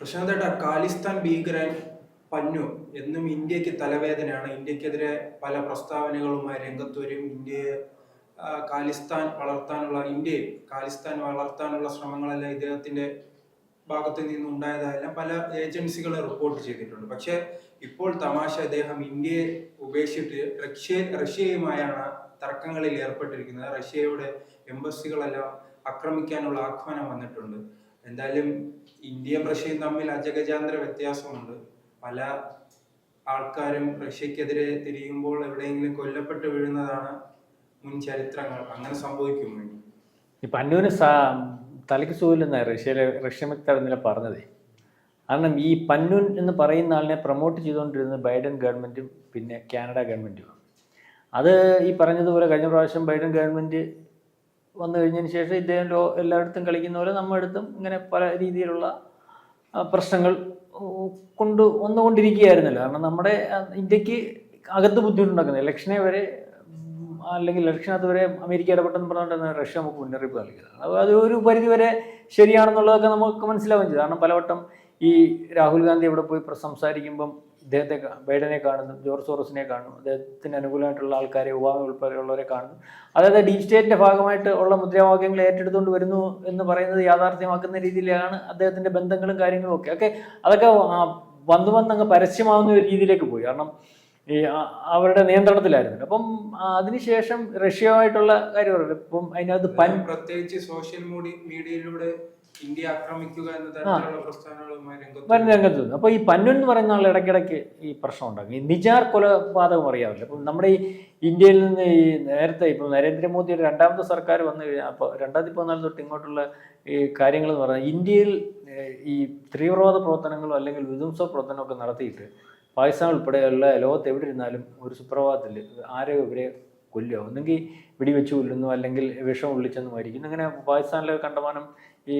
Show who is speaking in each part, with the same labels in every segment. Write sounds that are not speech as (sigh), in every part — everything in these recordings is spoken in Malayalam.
Speaker 1: പ്രശാന്തേട്ട കാലിസ്ഥാൻ ഭീകരൻ പന്നു എന്നും ഇന്ത്യയ്ക്ക് തലവേദനയാണ്. ഇന്ത്യക്കെതിരെ പല പ്രസ്താവനകളുമായി രംഗത്ത് വരും. ഇന്ത്യയെ കാലിസ്ഥാൻ വളർത്താനുള്ള ഇന്ത്യയെ കാലിസ്ഥാൻ വളർത്താനുള്ള ശ്രമങ്ങളെല്ലാം ഇദ്ദേഹത്തിന്റെ ഭാഗത്ത് നിന്ന് ഉണ്ടായതായെല്ലാം പല ഏജൻസികൾ റിപ്പോർട്ട് ചെയ്തിട്ടുണ്ട്. പക്ഷെ ഇപ്പോൾ തമാശ അദ്ദേഹം ഇന്ത്യയെ ഉപേക്ഷിച്ചിട്ട് റഷ്യ റഷ്യയുമായാണ് തർക്കങ്ങളിൽ ഏർപ്പെട്ടിരിക്കുന്നത്. റഷ്യയുടെ എംബസികളെല്ലാം ആക്രമിക്കാനുള്ള ആഹ്വാനം വന്നിട്ടുണ്ട്. എന്തായാലും ഇന്ത്യയും റഷ്യയും തമ്മിൽ അജഗജാന്തര വ്യത്യാസമുണ്ട്. പല ആൾക്കാരും റഷ്യക്കെതിരെ തിരിയുമ്പോൾ എവിടെയെങ്കിലും കൊല്ലപ്പെട്ട് വീഴുന്നതാണ് മുൻ ചരിത്രങ്ങൾ. അങ്ങനെ സംഭവിക്കും.
Speaker 2: ഈ പന്നൂന് സാ തലയ്ക്ക് സുഖമില്ലെന്ന റഷ്യയിലെ റഷ്യ വ്യക്തർ ഇന്നലെ പറഞ്ഞതേ. കാരണം ഈ പന്നുൻ എന്ന് പറയുന്ന ആളിനെ പ്രൊമോട്ട് ചെയ്തുകൊണ്ടിരുന്നത് ബൈഡൻ ഗവൺമെന്റും പിന്നെ കാനഡ ഗവൺമെന്റുമാണ് അത് ഈ പറഞ്ഞതുപോലെ കഴിഞ്ഞ പ്രാവശ്യം ബൈഡൻ ഗവൺമെന്റ് വന്നു കഴിഞ്ഞതിന് ശേഷം ഇദ്ദേഹം ലോ എല്ലായിടത്തും കളിക്കുന്ന പോലെ നമ്മുടെ അടുത്തും ഇങ്ങനെ പല രീതിയിലുള്ള പ്രശ്നങ്ങൾ കൊണ്ട് വന്നുകൊണ്ടിരിക്കുകയായിരുന്നല്ലോ. കാരണം നമ്മുടെ ഇന്ത്യയ്ക്ക് അകത്ത് ബുദ്ധിമുട്ടുണ്ടാക്കുന്നത്. ഇലക്ഷനെ വരെ അല്ലെങ്കിൽ ഇലക്ഷനകത്ത് വരെ അമേരിക്ക ഇടപെട്ടെന്ന് പറഞ്ഞുകൊണ്ടാണ് റഷ്യ നമുക്ക് മുന്നറിയിപ്പ് നൽകിയത്. അപ്പോൾ അത് ഒരു പരിധിവരെ ശരിയാണെന്നുള്ളതൊക്കെ നമുക്ക് മനസ്സിലാവുകയും ചെയ്തു. കാരണം പലവട്ടം ഈ രാഹുൽ ഗാന്ധി ഇവിടെ പോയി സംസാരിക്കുമ്പം ഇദ്ദേഹത്തെ കാ- ബൈഡനെ കാണുന്നു ജോർജ് സോറസിനെ കാണുന്നു അദ്ദേഹത്തിന് അനുകൂലമായിട്ടുള്ള ആൾക്കാരെ ഒബാമ ഉൾപ്പെടെയുള്ളവരെ കാണുന്നു. അതായത് ഡീപ് സ്റ്റേറ്റിന്റെ ഭാഗമായിട്ട് ഉള്ള മുദ്രാവാക്യങ്ങൾ ഏറ്റെടുത്തുകൊണ്ട് വരുന്നു എന്ന് പറയുന്നത് യാഥാർത്ഥ്യമാക്കുന്ന രീതിയിലാണ് അദ്ദേഹത്തിന്റെ ബന്ധങ്ങളും കാര്യങ്ങളും ഒക്കെ. ഒക്കെ അതൊക്കെ വന്നു വന്ന് വന്ന് അങ്ങ് പരസ്യമാവുന്ന ഒരു രീതിയിലേക്ക് പോയി. കാരണം ഈ അവരുടെ നിയന്ത്രണത്തിലായിരുന്നു. അപ്പം അതിനുശേഷം റഷ്യയുമായിട്ടുള്ള കാര്യം ഇപ്പം അതിനകത്ത് പൻ
Speaker 1: പ്രത്യേകിച്ച് സോഷ്യൽ മീഡിയയിലൂടെ ഇന്ത്യ ആക്രമിക്കുക എന്ന തരത്തിലുള്ള പ്രസ്ഥാനങ്ങളുമായി
Speaker 2: വൻ രംഗത്ത് അപ്പോൾ ഈ പന്നു എന്ന് പറയുന്ന ആൾ ഇടയ്ക്കിടയ്ക്ക് ഈ പ്രശ്നം ഉണ്ടാകും ഈ നിജാർ കൊലപാതകം അറിയാവില്ല അപ്പം നമ്മുടെ ഈ ഇന്ത്യയിൽ നിന്ന് ഈ നേരത്തെ ഇപ്പൊ നരേന്ദ്രമോദിയുടെ രണ്ടാമത്തെ സർക്കാർ വന്നു കഴിഞ്ഞാൽ അപ്പോൾ രണ്ടായിരത്തി പതിനാല് തൊട്ട് ഇങ്ങോട്ടുള്ള ഈ കാര്യങ്ങൾ എന്ന് പറഞ്ഞാൽ ഇന്ത്യയിൽ ഈ തീവ്രവാദ പ്രവർത്തനങ്ങളോ അല്ലെങ്കിൽ വിധ്വംസ പ്രവർത്തനമൊക്കെ നടത്തിയിട്ട് പാകിസ്ഥാൻ ഉൾപ്പെടെയുള്ള ലോകത്ത് എവിടെ ഇരുന്നാലും ഒരു സുപ്രഭാതത്തിൽ ആരെ ഇവരെ കൊല്ലുക. ഒന്നെങ്കിൽ വെടിവെച്ച് കൊല്ലുന്നു അല്ലെങ്കിൽ വിഷം ഉള്ളിച്ചെന്ന് മരിക്കുന്നു അങ്ങനെ പാകിസ്ഥാനിലെ കണ്ടമാനം ഈ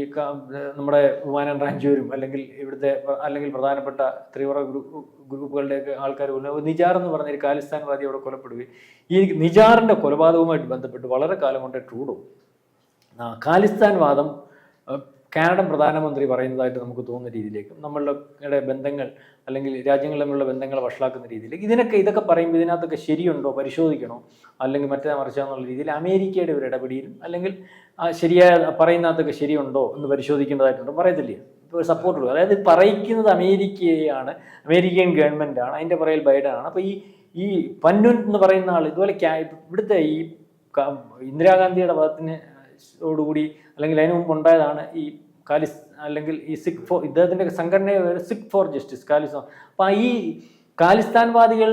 Speaker 2: നമ്മുടെ വിമാനം റാഞ്ചൂരും അല്ലെങ്കിൽ ഇവിടുത്തെ അല്ലെങ്കിൽ പ്രധാനപ്പെട്ട തീവ്ര ഗ്രൂ- ഗ്രൂപ്പുകളുടെയൊക്കെ ആൾക്കാർ നിജാർ എന്ന് പറഞ്ഞ ഒരു ഖാലിസ്ഥാൻവാദി അവിടെ കൊലപ്പെടുകയും ഈ നിജാറിന്റെ കൊലപാതകവുമായിട്ട് ബന്ധപ്പെട്ട് വളരെ കാലം കൊണ്ട് ട്രൂഡോ. വാദം അഹ്, കാനഡൻ പ്രധാനമന്ത്രി പറയുന്നതായിട്ട് നമുക്ക് തോന്നുന്ന രീതിയിലേക്കും നമ്മളുടെ ബന്ധങ്ങൾ അല്ലെങ്കിൽ രാജ്യങ്ങൾ തമ്മിലുള്ള ബന്ധങ്ങളെ വഷളാക്കുന്ന രീതിയിലേക്ക് ഇതിനൊക്കെ ഇതൊക്കെ പറയുമ്പോൾ ഇതിനകത്തൊക്കെ ശരിയുണ്ടോ? പരിശോധിക്കണോ? അല്ലെങ്കിൽ മറ്റേ മറിച്ചാന്നുള്ള രീതിയിൽ അമേരിക്കയുടെ ഒരു ഇടപെടിയിലും അല്ലെങ്കിൽ ശരിയായ പറയുന്നതൊക്കെ ശരിയുണ്ടോ എന്ന് പരിശോധിക്കേണ്ടതായിട്ടുണ്ടോ. പറയത്തില്ലേ? ഇപ്പോൾ സപ്പോർട്ട് ഉള്ളൂ അതായത് പറയിക്കുന്നത് അമേരിക്കയാണ് അമേരിക്കൻ ഗവൺമെന്റാണ് അതിന്റെ പുറകിൽ ആണ് അപ്പോൾ ഈ ഈ പന്നുൻ എന്ന് പറയുന്ന ആൾ ഇതുപോലെ ഇവിടുത്തെ ഈ ഇന്ദിരാഗാന്ധിയുടെ പദത്തിന് ഓടുകൂടി അല്ലെങ്കിൽ അതിനു മുമ്പ് ഉണ്ടായതാണ് ഈ കാലിസ് അല്ലെങ്കിൽ ഈ സിഖ് ഫോർ ഇദ്ദേഹത്തിന്റെ സംഘടനയുടെ സിഖ് ഫോർ ജസ്റ്റിസ് കാലിസ്ഥാൻ അപ്പം ഈ കാലിസ്ഥാൻവാദികൾ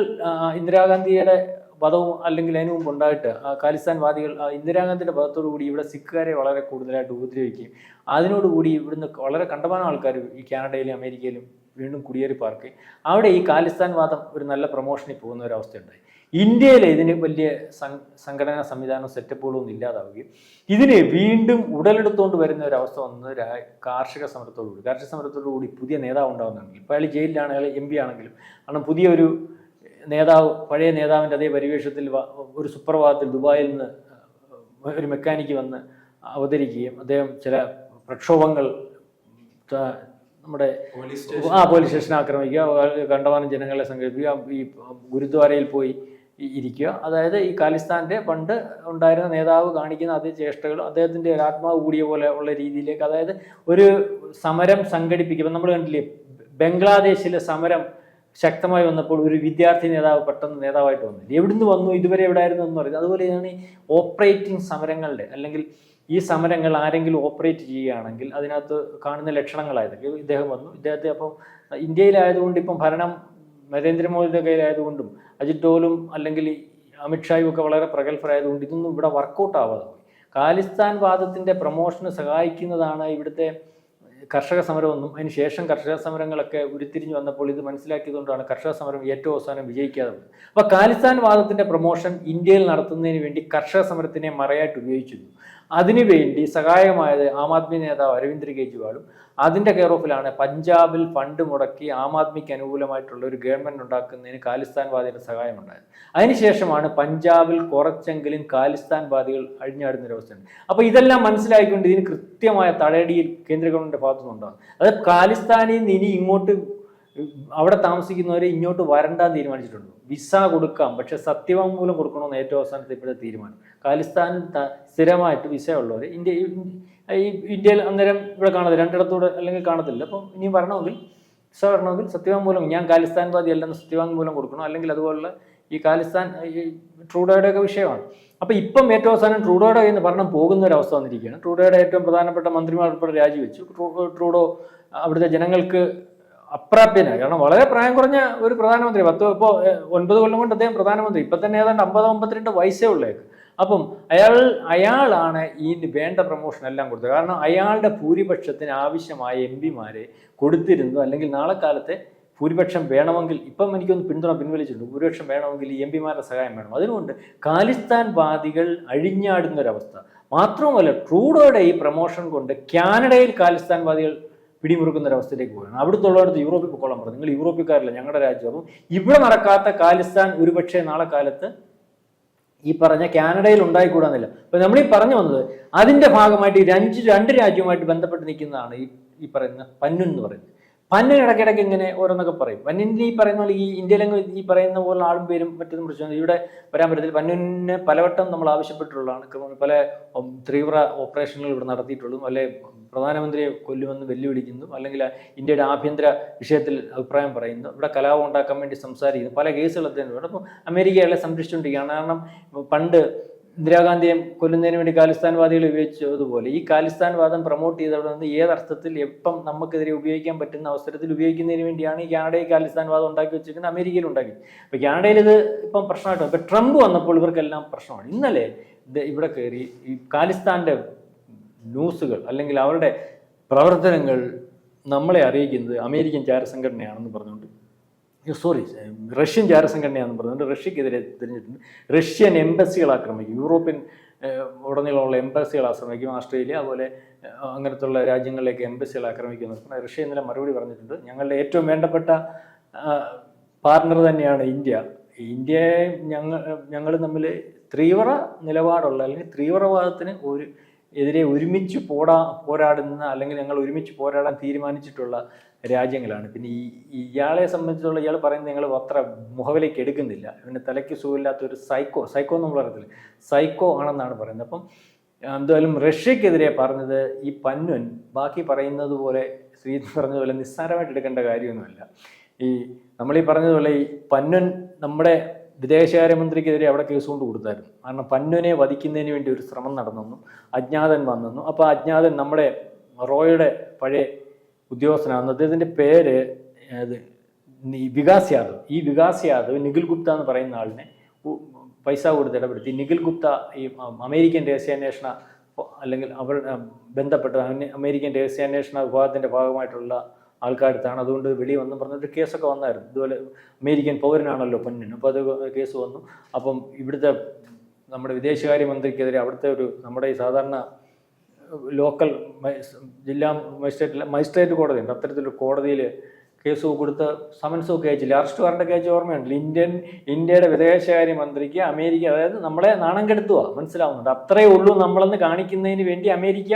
Speaker 2: ഇന്ദിരാഗാന്ധിയുടെ പദവും അല്ലെങ്കിൽ അതിനു മുമ്പ് ഉണ്ടായിട്ട് ഖാലിസ്ഥാൻവാദികൾ ഇന്ദിരാഗാന്ധിയുടെ പദത്തോടു കൂടി ഇവിടെ സിഖുകാരെ വളരെ കൂടുതലായിട്ട് ഉപദ്രവിക്കുകയും അതിനോടുകൂടി ഇവിടുന്ന് വളരെ കണ്ടമാനം ആൾക്കാർ ഈ കാനഡയിലും അമേരിക്കയിലും വീണ്ടും കുടിയേറി പാർക്ക് അവിടെ ഈ കാലിസ്ഥാൻവാദം ഒരു നല്ല പ്രൊമോഷനിൽ പോകുന്ന ഒരു അവസ്ഥയുണ്ടായി. ഇന്ത്യയിൽ ഇതിന് വലിയ സംഘടന സംവിധാനം സെറ്റപ്പുകളൊന്നും ഇല്ലാതാവുകയും ഇതിനെ വീണ്ടും ഉടലെടുത്തുകൊണ്ട് വരുന്ന ഒരു അവസ്ഥ വന്നത് കാർഷിക സമരത്തോടുകൂടി. കാർഷിക സമരത്തോടുകൂടി പുതിയ നേതാവ് ഉണ്ടാകുന്നുണ്ടെങ്കിൽ ഇപ്പോൾ അയാൾ ജയിലിലാണ് അയാൾ എം പി ആണെങ്കിലും. കാരണം പുതിയൊരു നേതാവ് പഴയ നേതാവിന്റെ അതേ പരിവേഷത്തിൽ ഒരു സുപ്രഭാതത്തിൽ ദുബായിൽ നിന്ന് ഒരു മെക്കാനിക്ക് വന്ന് അവതരിക്കുകയും അദ്ദേഹം ചില പ്രക്ഷോഭങ്ങൾ നമ്മുടെ
Speaker 1: പോലീസ്
Speaker 2: ആ പോലീസ് സ്റ്റേഷൻ ആക്രമിക്കുക കണ്ടമാനം ജനങ്ങളെ സംഘടിപ്പിക്കുക ഈ ഗുരുദ്വാരയിൽ പോയി ഇരിക്കുക. അതായത് ഈ ഖാലിസ്ഥാന്റെ പണ്ട് ഉണ്ടായിരുന്ന നേതാവ് കാണിക്കുന്ന അതേ ചേഷ്ടകൾ അദ്ദേഹത്തിന്റെ ഒരു ആത്മാവ് കൂടിയ പോലെ ഉള്ള രീതിയിലേക്ക് അതായത് ഒരു സമരം സംഘടിപ്പിക്കുമ്പോൾ നമ്മൾ കണ്ടില്ലേ ബംഗ്ലാദേശിലെ സമരം ശക്തമായി വന്നപ്പോൾ ഒരു വിദ്യാർത്ഥി നേതാവ് പെട്ടെന്ന് നേതാവായിട്ട് വന്നില്ല. എവിടുന്ന് വന്നു? ഇതുവരെ എവിടെ ആയിരുന്നു എന്ന് പറയുന്നത് അതുപോലെയാണ് ഈ ഓപ്പറേറ്റിംഗ് സമരങ്ങളുടെ അല്ലെങ്കിൽ ഈ സമരങ്ങൾ ആരെങ്കിലും ഓപ്പറേറ്റ് ചെയ്യുകയാണെങ്കിൽ അതിനകത്ത് കാണുന്ന ലക്ഷണങ്ങളായത് ഇദ്ദേഹം വന്നു. ഇദ്ദേഹത്തെ അപ്പം ഇന്ത്യയിലായതുകൊണ്ട് ഇപ്പം ഭരണം നരേന്ദ്രമോദിയുടെ കയ്യിലായതുകൊണ്ടും അജിത് ഡോലും അല്ലെങ്കിൽ അമിത്ഷായും ഒക്കെ വളരെ പ്രഗത്ഭരായതുകൊണ്ട് ഇതൊന്നും ഇവിടെ വർക്കൗട്ട് ആവാതെ പോയി. ഖാലിസ്ഥാൻ വാദത്തിന്റെ പ്രൊമോഷന് സഹായിക്കുന്നതാണ് ഇവിടുത്തെ കർഷക സമരമൊന്നും. അതിന് ശേഷം കർഷക സമരങ്ങളൊക്കെ ഉരുത്തിരിഞ്ഞു വന്നപ്പോൾ ഇത് മനസ്സിലാക്കിയതുകൊണ്ടാണ് കർഷക സമരം ഏറ്റവും അവസാനം വിജയിക്കാതെ പോയത്. അപ്പോൾ ഖാലിസ്ഥാൻ വാദത്തിന്റെ പ്രൊമോഷൻ ഇന്ത്യയിൽ നടത്തുന്നതിന് വേണ്ടി കർഷക സമരത്തിനെ മറയായിട്ട് ഉപയോഗിച്ചിരുന്നു. അതിനുവേണ്ടി സഹായമായത് ആം ആദ്മി നേതാവ് അരവിന്ദ് കെജ്രിവാളും അതിന്റെ കെയർ ഓഫിലാണ് പഞ്ചാബിൽ ഫണ്ട് മുടക്കി ആം ആദ്മിക്ക് അനുകൂലമായിട്ടുള്ള ഒരു ഗവൺമെന്റ് ഉണ്ടാക്കുന്നതിന് ഖാലിസ്ഥാൻവാദിയുടെ സഹായം ഉണ്ടായത് അതിനുശേഷമാണ് പഞ്ചാബിൽ കുറച്ചെങ്കിലും ഖാലിസ്ഥാൻവാദികൾ അഴിഞ്ഞാടുന്ന ഒരു അവസ്ഥയുണ്ട്. അപ്പോൾ ഇതെല്ലാം മനസ്സിലായിക്കൊണ്ട് ഇതിന് കൃത്യമായ തടയടി കേന്ദ്ര ഗവൺമെന്റ് ഭാഗത്തുനിന്നുണ്ടാകും അത് ഖാലിസ്ഥാനിൽ നിന്ന് ഇനി ഇങ്ങോട്ട് അവിടെ താമസിക്കുന്നവരെ ഇങ്ങോട്ട് വരണ്ടാൻ തീരുമാനിച്ചിട്ടുണ്ട്. വിസ കൊടുക്കാം പക്ഷെ സത്യവാങ്മൂലം കൊടുക്കണമെന്ന് ഏറ്റവും അവസാനത്തെ ഇപ്പോഴത്തെ തീരുമാനം. ഖാലിസ്ഥാനിൽ സ്ഥിരമായിട്ട് വിസ ഉള്ളവർ ഇന്ത്യ ഈ ഇന്ത്യയിൽ അന്നേരം ഇവിടെ കാണത്തില്ല രണ്ടിടത്തൂടെ അല്ലെങ്കിൽ കാണത്തില്ല. അപ്പം ഇനി വരണമെങ്കിൽ വിസ വരണമെങ്കിൽ സത്യവാങ്മൂലം ഞാൻ ഖാലിസ്ഥാൻവാദി അല്ലെന്ന് സത്യവാങ്മൂലം കൊടുക്കണം. അല്ലെങ്കിൽ അതുപോലുള്ള ഈ ഖാലിസ്ഥാൻ ഈ ട്രൂഡോയുടെ ഒക്കെ വിഷയമാണ്. അപ്പോൾ ഇപ്പം ഏറ്റവും അവസാനം ട്രൂഡോയുടെ കയ്യിൽ നിന്ന് ഭരണം പോകുന്ന ഒരു അവസ്ഥ വന്നിരിക്കുകയാണ്. ട്രൂഡോയുടെ ഏറ്റവും പ്രധാനപ്പെട്ട മന്ത്രിമാർ ഉൾപ്പെടെ രാജിവെച്ചു. ട്രൂഡോ അവിടുത്തെ ജനങ്ങൾക്ക് അപ്രാപ്യനായി. കാരണം വളരെ പ്രായം കുറഞ്ഞ ഒരു പ്രധാനമന്ത്രി. പത്ത് ഇപ്പോൾ ഒൻപത് കൊല്ലം കൊണ്ട് അദ്ദേഹം പ്രധാനമന്ത്രി. ഇപ്പം തന്നെ ഏതാണ്ട് അമ്പത് അമ്പത്തിരണ്ട് വയസ്സേ ഉള്ളേക്ക്. അപ്പം അയാൾ അയാളാണ് ഈ വേണ്ട പ്രൊമോഷൻ എല്ലാം കൊടുത്തത്. കാരണം അയാളുടെ ഭൂരിപക്ഷത്തിന് ആവശ്യമായ എം പിമാരെ കൊടുത്തിരുന്നു. അല്ലെങ്കിൽ നാളെ കാലത്തെ ഭൂരിപക്ഷം വേണമെങ്കിൽ ഇപ്പം എനിക്കൊന്ന് പിന്തുണ പിൻവലിച്ചിട്ടുണ്ട്. ഭൂരിപക്ഷം വേണമെങ്കിൽ ഈ എം പിമാരുടെ സഹായം വേണം. അതുകൊണ്ട് ഖാലിസ്ഥാൻ വാദികൾ അഴിഞ്ഞാടുന്ന ഒരവസ്ഥ മാത്രവുമല്ല ട്രൂഡോയുടെ ഈ പ്രൊമോഷൻ കൊണ്ട് കാനഡയിൽ ഖാലിസ്ഥാൻ വാദികൾ പിടിമുറുക്കുന്ന ഒരവസ്ഥയിലേക്ക് പോവുകയാണ്. അവിടുത്തുള്ളവർക്ക് യൂറോപ്പിൽ പോകാൻ പറഞ്ഞു. നിങ്ങൾ യൂറോപ്പിക്കാരല്ല ഞങ്ങളുടെ രാജ്യം ഇവിടെ നടക്കാത്ത ഖാലിസ്ഥാൻ ഒരുപക്ഷെ നാളെ കാലത്ത് ഈ പറഞ്ഞ കാനഡയിൽ ഉണ്ടായിക്കൂടാന്നില്ല. അപ്പൊ നമ്മൾ ഈ പറഞ്ഞു വന്നത് അതിന്റെ ഭാഗമായിട്ട് ഈ രണ്ട് രണ്ട് രാജ്യവുമായിട്ട് ബന്ധപ്പെട്ട് നിൽക്കുന്നതാണ് ഈ ഈ പറയുന്ന പന്നു എന്ന് പറയുന്നത്. പന്നു ഇടയ്ക്കിടയ്ക്ക് ഇങ്ങനെ ഓരോന്നൊക്കെ പറയും. പന്നിന്റെ ഈ പറയുന്ന പോലെ ഈ ഇന്ത്യയിലെങ്കിൽ ഈ പറയുന്ന പോലെ ആളും പേരും മറ്റൊന്നും പ്രശ്നം ഇവിടെ വരാൻ പറ്റത്തില്ല. പന്നുവിനെ പലവട്ടം നമ്മൾ ആവശ്യപ്പെട്ടിട്ടുള്ളതാണ്. പല തീവ്ര ഓപ്പറേഷനുകൾ ഇവിടെ നടത്തിയിട്ടുള്ളതും അല്ലെ പ്രധാനമന്ത്രിയെ കൊല്ലുമെന്ന് വെല്ലുവിളിക്കുന്നു. അല്ലെങ്കിൽ ഇന്ത്യയുടെ ആഭ്യന്തര വിഷയത്തിൽ അഭിപ്രായം പറയുന്നു. ഇവിടെ കലാപം ഉണ്ടാക്കാൻ വേണ്ടി സംസാരിക്കുന്നു. പല കേസുകൾ അദ്ദേഹം അപ്പോൾ അമേരിക്ക അയാളെ സംരക്ഷിച്ചുകൊണ്ടിരിക്കുകയാണ്. കാരണം പണ്ട് ഇന്ദിരാഗാന്ധിയെ കൊല്ലുന്നതിന് വേണ്ടി ഖാലിസ്ഥാൻവാദികൾ ഉപയോഗിച്ചതുപോലെ ഈ ഖാലിസ്ഥാൻവാദം പ്രൊമോട്ട് ചെയ്തവിടെ നിന്ന് ഏതർത്ഥത്തിൽ എപ്പം നമുക്കെതിരെ ഉപയോഗിക്കാൻ പറ്റുന്ന അവസരത്തിൽ ഉപയോഗിക്കുന്നതിന് വേണ്ടിയാണ് ഈ കാനഡയിൽ ഖാലിസ്ഥാൻവാദം ഉണ്ടാക്കി വെച്ചിരിക്കുന്നത് അമേരിക്കയിൽ ഉണ്ടാക്കി. അപ്പോൾ കാനഡയിൽ ഇത് ഇപ്പം പ്രശ്നമായിട്ടുണ്ട്. ഇപ്പം ട്രംപ് വന്നപ്പോൾ ഇവർക്കെല്ലാം പ്രശ്നമാണ്. ഇന്നലെ ഇവിടെ കയറി ഈ ഖാലിസ്ഥാന്റെ ന്യൂസുകൾ അല്ലെങ്കിൽ അവരുടെ പ്രവർത്തനങ്ങൾ നമ്മളെ അറിയിക്കുന്നത് അമേരിക്കൻ ചാരസംഘടനയാണെന്ന് പറഞ്ഞുകൊണ്ട്. സോറി റഷ്യൻ ചാരസംഘടനയാണെന്ന് പറഞ്ഞുകൊണ്ട് റഷ്യക്കെതിരെ തിരിഞ്ഞിട്ടുണ്ട്. റഷ്യൻ എംബസികൾ ആക്രമിക്കും. യൂറോപ്യൻ ഉടനീളമുള്ള എംബസികൾ ആക്രമിക്കും. ഓസ്ട്രേലിയ അതുപോലെ അങ്ങനത്തുള്ള രാജ്യങ്ങളിലേക്ക് എംബസികൾ ആക്രമിക്കുന്ന റഷ്യ ഇന്നലെ മറുപടി പറഞ്ഞിട്ടുണ്ട്. ഞങ്ങളുടെ ഏറ്റവും വേണ്ടപ്പെട്ട പാർട്ണർ തന്നെയാണ് ഇന്ത്യ. ഇന്ത്യയെ ഞങ്ങൾ ഞങ്ങൾ തമ്മിൽ തീവ്ര നിലപാടുള്ള അല്ലെങ്കിൽ തീവ്രവാദത്തിന് ഒരു എതിരെ ഒരുമിച്ച് പോടാ പോരാടുന്ന അല്ലെങ്കിൽ ഞങ്ങൾ ഒരുമിച്ച് പോരാടാൻ തീരുമാനിച്ചിട്ടുള്ള രാജ്യങ്ങളാണ്. പിന്നെ ഈ ഇയാളെ സംബന്ധിച്ചുള്ള ഇയാൾ പറയുന്നത് ഞങ്ങൾ അത്ര മുഖവിലേക്ക് എടുക്കുന്നില്ല. പിന്നെ തലയ്ക്ക് സുഖമില്ലാത്ത ഒരു സൈക്കോ സൈക്കോ എന്ന് പറയത്തില്ല സൈക്കോ ആണെന്നാണ് പറയുന്നത്. അപ്പം എന്തായാലും റഷ്യക്കെതിരെ പറഞ്ഞത് ഈ പന്നുൻ ബാക്കി പറയുന്നത് പോലെ ശ്രീ പറഞ്ഞതുപോലെ നിസ്സാരമായിട്ട് എടുക്കേണ്ട കാര്യമൊന്നുമല്ല. ഈ നമ്മൾ ഈ പറഞ്ഞതുപോലെ ഈ പന്നുൻ നമ്മുടെ വിദേശകാര്യമന്ത്രിക്കെതിരെ അവിടെ കേസ് കൊണ്ട് കൊടുത്തായിരുന്നു. കാരണം പന്നുവിനെ വധിക്കുന്നതിന് വേണ്ടി ഒരു ശ്രമം നടന്നെന്നും അജ്ഞാതൻ വന്നെന്നും. അപ്പോൾ അജ്ഞാതൻ നമ്മുടെ റോയുടെ പഴയ ഉദ്യോഗസ്ഥനാണെന്ന് അദ്ദേഹത്തിന്റെ പേര് വികാസ് യാദവ്. ഈ വികാസ് യാദവ് നിഖിൽ ഗുപ്ത എന്ന് പറയുന്ന ആളിനെ പൈസ കൊടുത്ത് ഇടപെടുത്തി. നിഖിൽ ഗുപ്ത ഈ അമേരിക്കൻ രഹസ്യാന്വേഷണ അല്ലെങ്കിൽ അവർ ബന്ധപ്പെട്ട അമേരിക്കൻ രഹസ്യാന്വേഷണ വിഭാഗത്തിന്റെ ഭാഗമായിട്ടുള്ള ആൾക്കാരത്താണ് അതുകൊണ്ട് വെളി വന്നു പറഞ്ഞിട്ട് കേസൊക്കെ വന്നായിരുന്നു. ഇതുപോലെ അമേരിക്കൻ പൗരനാണല്ലോ പൊന്നിന്. അപ്പോൾ അത് കേസ് വന്നു. അപ്പം ഇവിടുത്തെ നമ്മുടെ വിദേശകാര്യമന്ത്രിക്കെതിരെ അവിടുത്തെ ഒരു നമ്മുടെ ഈ സാധാരണ ലോക്കൽ ജില്ലാ മജിസ്ട്രേറ്റ് മജിസ്ട്രേറ്റ് കോടതിയുണ്ട്. അത്തരത്തിലൊരു കോടതിയിൽ കേസ് കൊടുത്ത് സമൻസ് ഒക്കെ അയച്ചില്ല? അറസ്റ്റ് വാറണ്ടൊക്കെ അയച്ച ഓർമ്മയുണ്ടല്ലോ? ഇന്ത്യൻ ഇന്ത്യയുടെ വിദേശകാര്യ മന്ത്രിക്ക് അമേരിക്ക അതായത് നമ്മളെ നാണം കെടുത്തുക മനസ്സിലാവുന്നുണ്ട്. അത്രയേ ഉള്ളൂ നമ്മളെന്ന് കാണിക്കുന്നതിന് വേണ്ടി അമേരിക്ക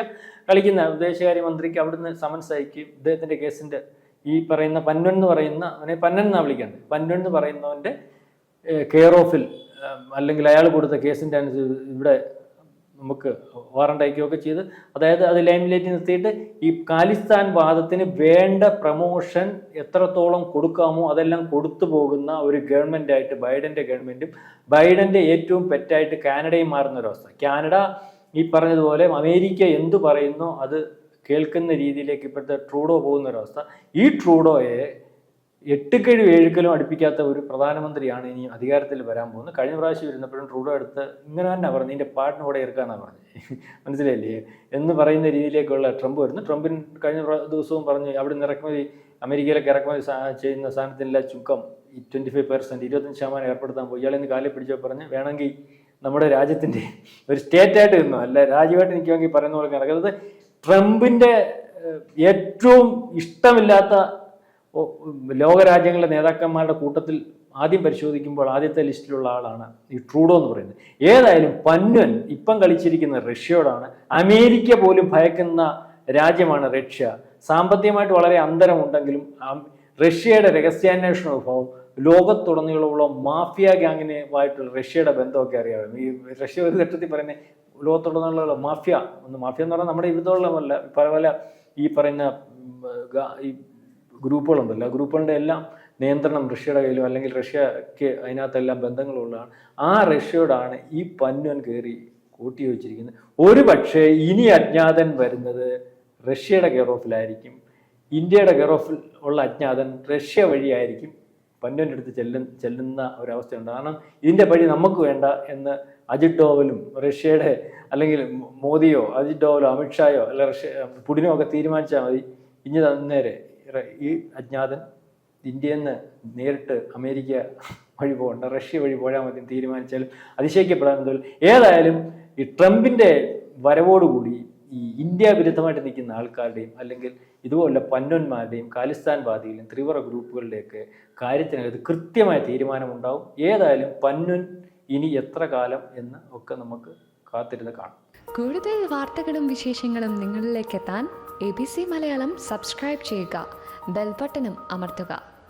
Speaker 2: കളിക്കുന്ന വിദേശകാര്യ മന്ത്രിക്ക് അവിടുന്ന് സമൻസ് അയക്കും ഇദ്ദേഹത്തിന്റെ കേസിന്റെ ഈ പറയുന്ന പന്നൻ എന്ന് പറയുന്ന അവനെ പന്നൻ എന്നാണ് വിളിക്കുന്നത് പന്നൻ എന്ന് പറയുന്നവന്റെ കെയർ ഓഫിൽ അല്ലെങ്കിൽ അയാൾ കൊടുത്ത കേസിന്റെ അനുസരിച്ച് ഇവിടെ നമുക്ക് വാറണ്ട് അയക്കുകയൊക്കെ ചെയ്ത് അതായത് അത് ലൈംലൈറ്റ് നിർത്തിയിട്ട് ഈ ഖാലിസ്ഥാൻ വാദത്തിന് വേണ്ട പ്രമോഷൻ എത്രത്തോളം കൊടുക്കാമോ അതെല്ലാം കൊടുത്തു പോകുന്ന ഒരു ഗവൺമെന്റ് ആയിട്ട് ബൈഡന്റെ ഗവൺമെന്റും ബൈഡന്റെ ഏറ്റവും പെറ്റായിട്ട് കാനഡയും മാറുന്ന ഒരവസ്ഥ കാനഡ ഈ പറഞ്ഞതുപോലെ അമേരിക്ക എന്തു പറയുന്നോ അത് കേൾക്കുന്ന രീതിയിലേക്ക് ഇപ്പോഴത്തെ ട്രൂഡോ പോകുന്ന ഒരവസ്ഥ ഈ ട്രൂഡോയെ എട്ടുകഴിവ് ഏഴുക്കലും അടുപ്പിക്കാത്ത ഒരു പ്രധാനമന്ത്രിയാണ് ഇനി അധികാരത്തിൽ വരാൻ പോകുന്നത്. കഴിഞ്ഞ പ്രാവശ്യം ഇരുന്നപ്പോഴും ട്രൂഡോ എടുത്ത് ഇങ്ങനെ തന്നെ പറഞ്ഞു നിന്റെ പാട്ടിന് കൂടെ ഇറക്കാന്നാണ് പറഞ്ഞത്. (laughs) മനസ്സിലായില്ലേ? എന്ന് പറയുന്ന രീതിയിലേക്കുള്ള ട്രംപ് വരുന്നു. ട്രംപിന് കഴിഞ്ഞ ദിവസവും പറഞ്ഞു അവിടെ നിന്ന് ഇറക്കുമതി അമേരിക്കയിലേക്ക് ഇറക്കുമതി ചെയ്യുന്ന സാധനത്തിനെല്ലാം ചുക്കം ഈ ട്വന്റി ഫൈവ് പെർസെന്റ് ഇരുപത്തഞ്ച് ശതമാനം ഏർപ്പെടുത്താൻ പോയി. ഇയാളെ ഇന്ന് കാലിൽ പിടിച്ചോ പറഞ്ഞ് വേണമെങ്കിൽ നമ്മുടെ രാജ്യത്തിന്റെ ഒരു സ്റ്റേറ്റ് ആയിട്ട് നിന്നോ അല്ല രാജ്യമായിട്ട് നിൽക്കുമെങ്കിൽ പറയുന്ന പോലെ നടക്കുന്നത് ട്രംപിന്റെ ഏറ്റവും ഇഷ്ടമില്ലാത്ത ലോകരാജ്യങ്ങളിലെ നേതാക്കന്മാരുടെ കൂട്ടത്തിൽ ആദ്യം പരിശോധിക്കുമ്പോൾ ആദ്യത്തെ ലിസ്റ്റിലുള്ള ആളാണ് ഈ ട്രൂഡോ എന്ന് പറയുന്നത്. ഏതായാലും പന്വൻ ഇപ്പം കളിച്ചിരിക്കുന്ന റഷ്യയോടാണ് അമേരിക്ക പോലും ഭയക്കുന്ന രാജ്യമാണ് റഷ്യ. സാമ്പത്തികമായിട്ട് വളരെ അന്തരമുണ്ടെങ്കിലും റഷ്യയുടെ രഹസ്യാന്വേഷണ വിഭാഗം ലോകത്തുടനീളമുള്ള മാഫിയ ഗ്യാങ്ങിനുമായിട്ടുള്ള റഷ്യയുടെ ബന്ധമൊക്കെ അറിയാം ഈ റഷ്യ ഒരു ഘട്ടത്തിൽ പറയുന്നത് ലോകത്തുടനീളമുള്ള മാഫിയ ഒന്ന് മാഫിയ എന്ന് പറഞ്ഞാൽ നമ്മുടെ ഇവിടുത്തോളമല്ല പല പല ഈ പറയുന്ന ഈ ഗ്രൂപ്പുകളുണ്ടല്ലോ. ഗ്രൂപ്പുകളുടെ എല്ലാം നിയന്ത്രണം റഷ്യയുടെ കയ്യിലും അല്ലെങ്കിൽ റഷ്യക്ക് അതിനകത്തെല്ലാം ബന്ധങ്ങളുള്ളതാണ്. ആ റഷ്യയോടാണ് ഈ പന്വൻ കയറി കൂട്ടി വെച്ചിരിക്കുന്നത് ഒരു പക്ഷേ ഇനി അജ്ഞാതൻ വരുന്നത് റഷ്യയുടെ കെയർ ഓഫിലായിരിക്കും. ഇന്ത്യയുടെ കെയർ ഓഫിൽ ഉള്ള അജ്ഞാതൻ റഷ്യ വഴിയായിരിക്കും. പന്വന്റെ അടുത്ത് ചെല്ലും ചെല്ലുന്ന ഒരവസ്ഥയുണ്ട്. കാരണം ഇതിന്റെ പഴി നമുക്ക് വേണ്ട എന്ന് അജിത് ഡോവലും റഷ്യയുടെ അല്ലെങ്കിൽ മോദിയോ അജിത് ഡോവലോ അമിത്ഷായോ അല്ല റഷ്യ പുടിനോ ഒക്കെ തീരുമാനിച്ചാൽ മതി. ഇനി തന്നേരെ. ഈ അജ്ഞാതൻ ഇന്ത്യയിൽ നിന്ന് നേരിട്ട് അമേരിക്ക വഴി പോകണ്ട റഷ്യ വഴി പോയാൽ മതി തീരുമാനിച്ചാൽ അതിശയിക്കപ്പെടാൻ ഏതായാലും ഈ ട്രംപിന്റെ വരവോടുകൂടി ഈ ഇന്ത്യ വിരുദ്ധമായിട്ട് നിൽക്കുന്ന ആൾക്കാരുടെയും അല്ലെങ്കിൽ ഇതുപോലെ പന്നന്മാരുടെയും ഖാലിസ്ഥാൻവാദികളും ത്രിവറ ഗ്രൂപ്പുകളുടെയൊക്കെ കാര്യത്തിനകത്ത് കൃത്യമായ തീരുമാനമുണ്ടാവും. ഏതായാലും പന്നുൻ ഇനി എത്ര കാലം എന്ന് ഒക്കെ നമുക്ക് കാത്തിരുന്ന് കാണാം.
Speaker 3: കൂടുതൽ വാർത്തകളും വിശേഷങ്ങളും നിങ്ങളിലേക്ക് എത്താൻ A B C Malayalam subscribe ചെയ്യുക. ബെൽബട്ടനും അമർത്തുക.